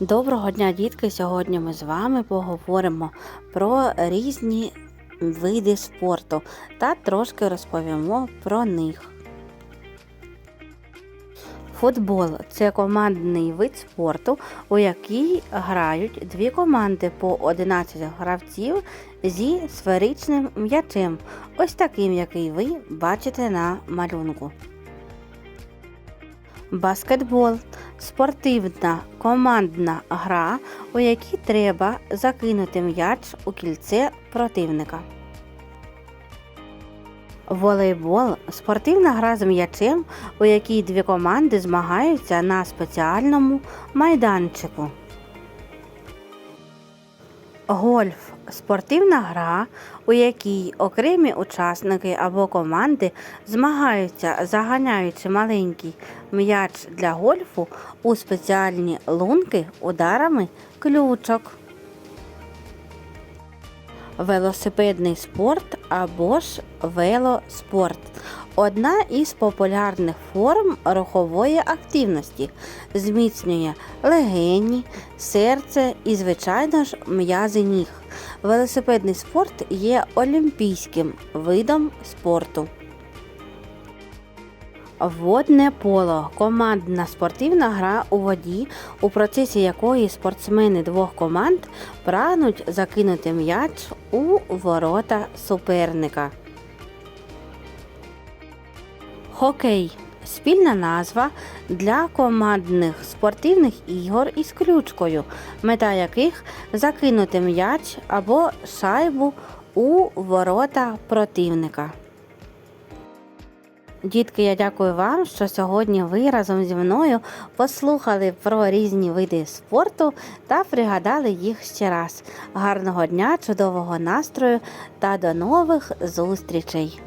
Доброго дня, дітки! Сьогодні ми з вами поговоримо про різні види спорту та трошки розповімо про них. Футбол це командний вид спорту, у який грають дві команди по 11 гравців зі сферичним м'ячем, ось таким, який ви бачите на малюнку. Баскетбол спортивна командна гра, у якій треба закинути м'яч у кільце противника. Волейбол спортивна гра з м'ячем, у якій дві команди змагаються на спеціальному майданчику. Гольф спортивна гра, у якій окремі учасники або команди змагаються, заганяючи маленький м'яч для гольфу у спеціальні лунки ударами ключок. Велосипедний спорт або ж велоспорт одна із популярних форм рухової активності, зміцнює легені, серце і, звичайно ж, м'язи ніг. Велосипедний спорт є олімпійським видом спорту. Водне поло командна спортивна гра у воді, у процесі якої спортсмени двох команд прагнуть закинути м'яч у ворота суперника. Хокей спільна назва для командних спортивних ігор із ключкою, мета яких закинути м'яч або шайбу у ворота противника. Дітки, я дякую вам, що сьогодні ви разом зі мною послухали про різні види спорту та пригадали їх ще раз. Гарного дня, чудового настрою та до нових зустрічей!